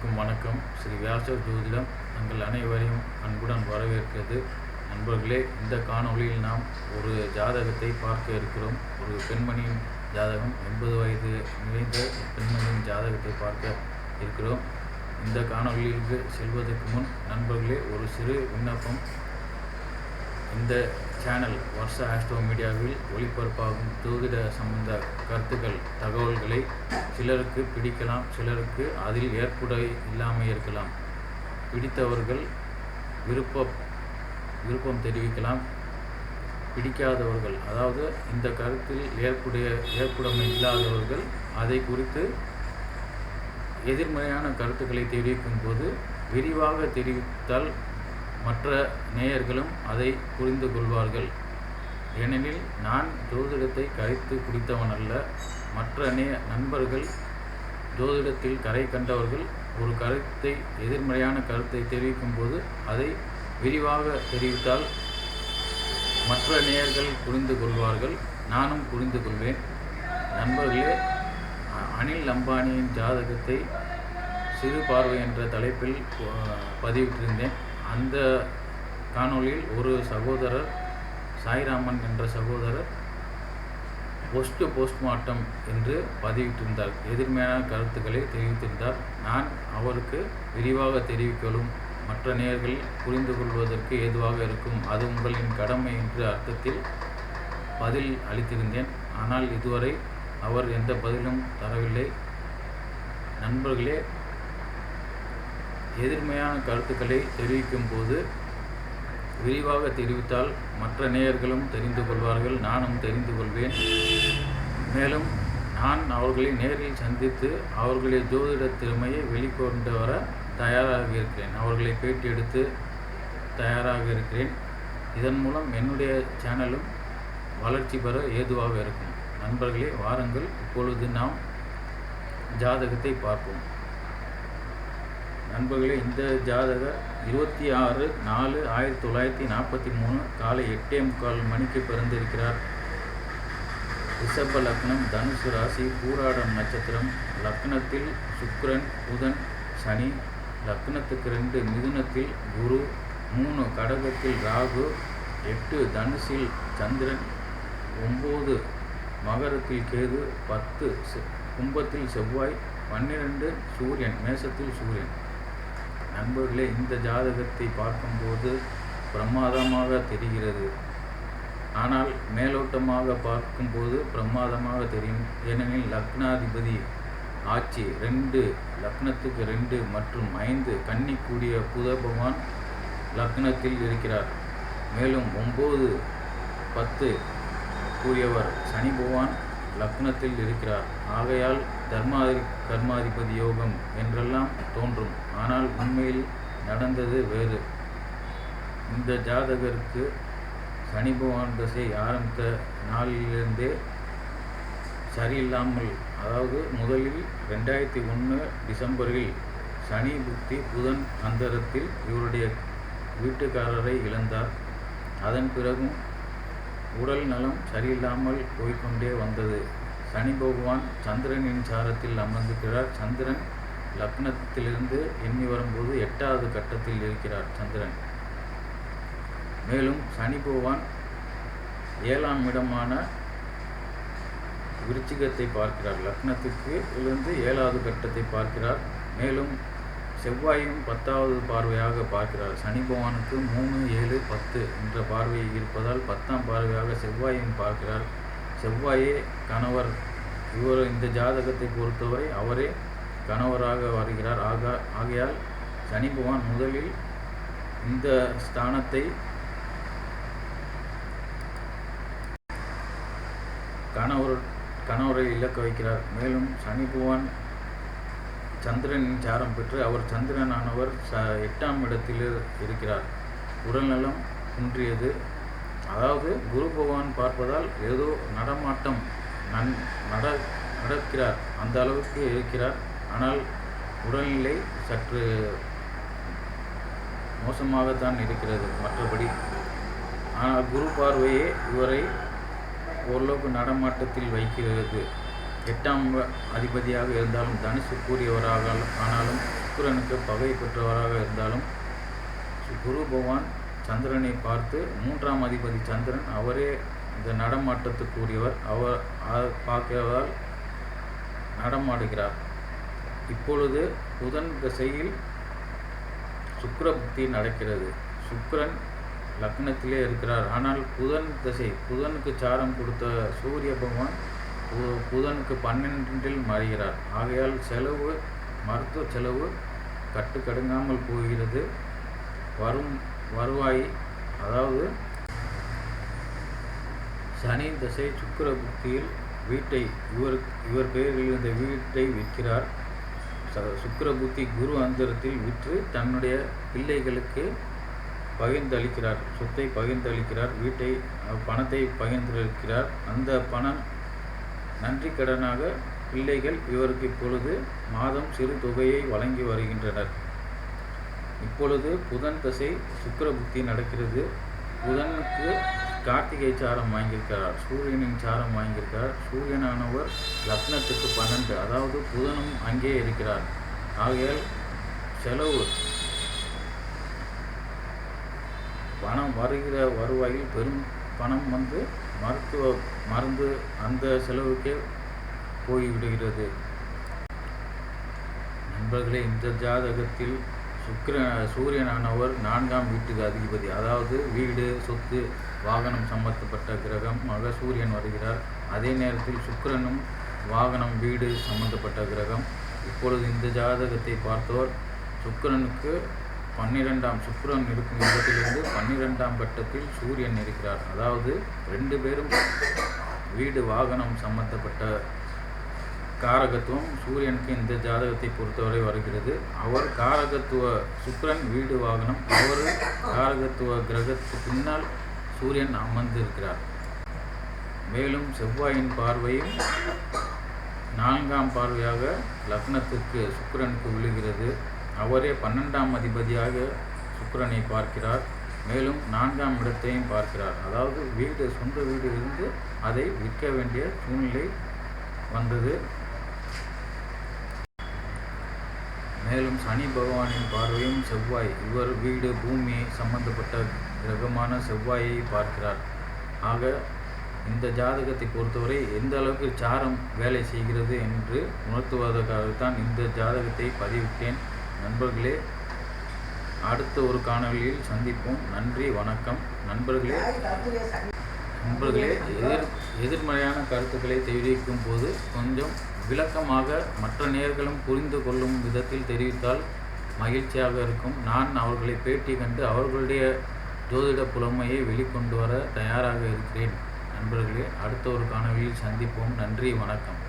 அனைவருக்கும் வணக்கம். ஸ்ரீ வியாசர் ஜோதிடம் தங்கள் அனைவரையும் அன்புடன் வரவேற்கிறது. நண்பர்களே இந்த காணொளியில் நாம் ஒரு ஜாதகத்தை பார்க்க இருக்கிறோம். ஒரு பெண்மணியின் ஜாதகம் எண்பது வயது நிறைந்த பெண்மணியின் ஜாதகத்தை பார்க்க இருக்கிறோம். இந்த காணொளியிற்கு செல்வதற்கு முன் நண்பர்களே ஒரு சிறு விண்ணப்பம். இந்த சேனல் வர்ஷ ஆஸ்ட்ரோ மீடியாவில் ஒளிபரப்பாகும் ஜோதிட சம்பந்த கருத்துக்கள் தகவல்களை சிலருக்கு பிடிக்கலாம் சிலருக்கு அதில் ஏற்புடை இல்லாமல் இருக்கலாம். பிடித்தவர்கள் விருப்பம் விருப்பம் தெரிவிக்கலாம். பிடிக்காதவர்கள் அதாவது இந்த கருத்தில் ஏற்புடைய ஏற்புடைமை இல்லாதவர்கள் அதை குறித்து எதிர்மறையான கருத்துக்களை தெரிவிக்கும் போது விரிவாக தெரிவித்தால் மற்ற நேயர்களும் அதை புரிந்து கொள்வார்கள். ஏனெனில் நான் ஜோதிடத்தை கரைத்து குடித்தவன் அல்ல. மற்ற நே நண்பர்கள் ஜோதிடத்தில் கரை கண்டவர்கள் ஒரு கருத்தை எதிர்மறையான கருத்தை தெரிவிக்கும் போது அதை விரிவாக தெரிவித்தால் மற்ற நேயர்கள் புரிந்து கொள்வார்கள். நானும் புரிந்து கொள்வேன். நண்பர்களே அ- அனில் அம்பானியின் ஜாதகத்தை சிறு பார்வை என்ற தலைப்பில் பதிவிட்டிருந்தேன். அந்த காணொளியில் ஒரு சகோதரர் சாய்ராமன் என்ற சகோதரர் போஸ்ட் போஸ்ட்மார்ட்டம் என்று பதிவிட்டிருந்தார். எதிர்மையான கருத்துக்களை தெரிவித்திருந்தார். நான் அவருக்கு விரிவாக தெரிவிக்கலும் மற்ற நேயர்கள் புரிந்து கொள்வதற்கு ஏதுவாக இருக்கும். அது உங்களின் கடமை என்ற அர்த்தத்தில் பதில் அளித்திருந்தேன். ஆனால் இதுவரை அவர் எந்த பதிலும் தரவில்லை. நண்பர்களே எதிர்மையான கருத்துக்களை தெரிவிக்கும் போது விரிவாக தெரிவித்தால் மற்ற நேயர்களும் தெரிந்து கொள்வார்கள் நானும் தெரிந்து கொள்வேன். மேலும் நான் அவர்களை நேரில் சந்தித்து அவர்களுடைய ஜோதிட திறமையை வெளிக்கொண்டு வர தயாராக இருக்கிறேன். அவர்களை பேட்டி எடுத்து தயாராக இருக்கிறேன். இதன் மூலம் என்னுடைய சேனலும் வளர்ச்சி பெற ஏதுவாக இருக்கும். நண்பர்களே வாருங்கள். இப்பொழுது நாம் ஜாதகத்தை பார்ப்போம். நண்பர்களே இந்த ஜாதக இருபத்தி ஆறு நாலு ஆயிரத்தி தொள்ளாயிரத்தி நாற்பத்தி மூணு காலை எட்டே முக்கால் மணிக்கு பிறந்திருக்கிறார். ரிஷப லக்னம் தனுசு ராசி பூராடம் நட்சத்திரம். லக்னத்தில் சுக்ரன் புதன் சனி. லக்னத்துக்கு ரெண்டு மிதுனத்தில் குரு மூணு கடகத்தில் ராகு எட்டு தனுசில் சந்திரன் ஒம்பது மகரத்தில் கேது பத்து செ- கும்பத்தில் செவ்வாய் பன்னிரெண்டு சூரியன் மேசத்தில் சூரியன். நண்பர்களே இந்த ஜாதகத்தை பார்க்கும்போது பிரமாதமாக தெரிகிறது. ஆனால் மேலோட்டமாக பார்க்கும்போது பிரமாதமாக தெரியும். ஏனெனில் லக்னாதிபதி ஆட்சி ரெண்டு லக்னத்துக்கு ரெண்டு மற்றும் ஐந்து கன்னி கூடிய புத பகவான் லக்னத்தில் இருக்கிறார். மேலும் ஒம்பது பத்து கூறியவர் சனி பகவான் லக்னத்தில் இருக்கிறார். ஆகையால் தர்மாதி கர்மாதிபதி யோகம் என்றெல்லாம் தோன்றும். ஆனால் உண்மையில் நடந்தது வேறு. இந்த ஜாதகருக்கு சனி பகவான் தசை ஆரம்பித்த நாளிலிருந்தே சரியில்லாமல் அதாவது முதலில் ரெண்டாயிரத்தி ஒன்று டிசம்பரில் சனி புக்தி புதன் அந்தரத்தில் இவருடைய வீட்டுக்காரரை இழந்தார். அதன் பிறகும் உடல் நலம் சரியில்லாமல் போய்க்கொண்டே வந்தது. சனி பகவான் சந்திரனின் சாரத்தில் அமர்ந்திருக்கிறார். சந்திரன் லக்னத்திலிருந்து எண்ணி வரும்போது எட்டாவது கட்டத்தில் இருக்கிறார் சந்திரன். மேலும் சனி பகவான் ஏழாம் இடமான விருச்சிகத்தை பார்க்கிறார். லக்னத்துக்கு இருந்து ஏழாவது கட்டத்தை பார்க்கிறார். மேலும் செவ்வாயும் பத்தாவது பார்வையாக பார்க்கிறார். சனி பகவானுக்கு மூணு ஏழு பத்து என்ற பார்வை இருப்பதால் பத்தாம் பார்வையாக செவ்வாயும் பார்க்கிறார். செவ்வாயே கணவர். இவர் இந்த ஜாதகத்தை பொறுத்தவரை அவரே கணவராக வருகிறார். ஆக ஆகையால் சனி பகவான் முதலில் இந்த ஸ்தானத்தை கணவர் கணவரை இழக்க வைக்கிறார். மேலும் சனி பகவான் சந்திரனின் சாரம் பெற்று அவர் சந்திரனானவர் ச எட்டாம் இடத்தில் இருக்கிறார். உடல்நலம் குன்றியது. அதாவது குரு பகவான் பார்ப்பதால் ஏதோ நடமாட்டம் நன் நட நடக்கிறார். அந்த அளவுக்கு இருக்கிறார். ஆனால் உடல்நிலை சற்று மோசமாகத்தான் இருக்கிறது மற்றபடி. ஆனால் குரு பார்வையே இவரை ஓரளவுக்கு நடமாட்டத்தில் வைக்கிறது. எட்டாம் அதிபதியாக இருந்தாலும் தனுசு கூறியவராக ஆனாலும் சுக்கிரனுக்கு பகை பெற்றவராக இருந்தாலும் குரு பகவான் சந்திரனை பார்த்து மூன்றாம் அதிபதி சந்திரன் அவரே இந்த நடமாட்டத்துக்குரியவர் அவர் பார்க்கிறதால் நடமாடுகிறார். இப்பொழுது புதன் திசையில் சுக்கர புத்தி நடக்கிறது. சுக்கரன் லக்னத்திலே இருக்கிறார். ஆனால் புதன் திசை புதனுக்கு சாரம் கொடுத்த சூரிய பகவான் புதனுக்கு பன்னெண்டில் மறைகிறார். ஆகையால் செலவு மருத்துவ செலவு கட்டுக்கடுங்காமல் போகிறது. வரும் வருவாய் அதாவது சனி திசை சுக்கர புக்தியில் வீட்டை இவர் இவர் பெயரில் இருந்த வீட்டை விற்கிறார். ச- புத்தி குரு அந்தரத்தில் விற்று தன்னுடைய பிள்ளைகளுக்கு பகிர்ந்தளிக்கிறார். சொத்தை பகிர்ந்தளிக்கிறார். வீட்டை பணத்தை பகிர்ந்தளிக்கிறார். அந்த பணம் நன்றி கடனாக பிள்ளைகள் இவருக்கு இப்பொழுது மாதம் சிறு தொகையை வழங்கி வருகின்றனர். இப்பொழுது புதன் தசை சுக்கிர புத்தி நடக்கிறது. புதனுக்கு கார்த்திகை சாரம் வாங்கியிருக்கிறார் சூரியனின் சாரம் வாங்கியிருக்கிறார். சூரியனானவர் லக்னத்துக்கு பன்னெண்டு அதாவது புதனும் அங்கே இருக்கிறார். ஆகையால் செலவு பணம் வருகிற வருவாயில் பெரும் பணம் வந்து மருத்துவ மருந்து அந்த செலவுக்கே போய்விடுகிறது. நண்பர்களே இந்த ஜாதகத்தில் சுக்கிர சூரியனானவர் நான்காம் வீட்டுக்கு அதிபதி. அதாவது வீடு சொத்து வாகனம் சம்பந்தப்பட்ட கிரகம் சூரியன் வருகிறார். அதே நேரத்தில் சுக்கிரனும் வாகனம் வீடு சம்பந்தப்பட்ட கிரகம். இப்பொழுது இந்த ஜாதகத்தை பார்த்தோர் சுக்கிரனுக்கு பன்னிரெண்டாம் சுக்கிரன் இருக்கும் இடத்திலிருந்து பன்னிரெண்டாம் கட்டத்தில் சூரியன் இருக்கிறார். அதாவது ரெண்டு பேரும் வீடு வாகனம் சம்பந்தப்பட்ட காரகத்துவம் சூரியனுக்கு இந்த ஜாதகத்தை பொறுத்தவரை வருகிறது. அவர் காரகத்துவ சுக்கிரன் வீடு வாகனம் அவர் காரகத்துவ கிரகத்துக்கு பின்னால் சூரியன் அமர்ந்திருக்கிறார். மேலும் செவ்வாயின் பார்வையும் நான்காம் பார்வையாக லக்னத்துக்கு சுக்கிரனுக்கு விழுகிறது. அவரே பன்னெண்டாம் அதிபதியாக சுக்கரனை பார்க்கிறார். மேலும் நான்காம் இடத்தையும் பார்க்கிறார். அதாவது வீடு சொந்த வீடு இருந்து அதை விற்க வேண்டிய சூழ்நிலை வந்தது. மேலும் சனி பகவானின் பார்வையும் செவ்வாய். இவர் வீடு பூமி சம்பந்தப்பட்ட கிரகமான செவ்வாயை பார்க்கிறார். ஆக இந்த ஜாதகத்தை பொறுத்தவரை எந்த அளவுக்கு சாரம் வேலை செய்கிறது என்று உணர்த்துவதற்காகத்தான் இந்த ஜாதகத்தை பதிவிட்டேன். நண்பர்களே அடுத்த ஒரு காணொலியில் சந்திப்போம். நன்றி வணக்கம். நண்பர்களே நண்பர்களே எதிர் எதிர்மறையான கருத்துக்களை தெரிவிக்கும் போது கொஞ்சம் விளக்கமாக மற்ற நேர்களும் புரிந்து கொள்ளும் விதத்தில் தெரிவித்தால் மகிழ்ச்சியாக இருக்கும். நான் அவர்களை பேட்டி கண்டு அவர்களுடைய ஜோதிட புலமையை வெளிக்கொண்டு வர தயாராக இருக்கிறேன். நண்பர்களே அடுத்த ஒரு காணொலியில் சந்திப்போம். நன்றி வணக்கம்.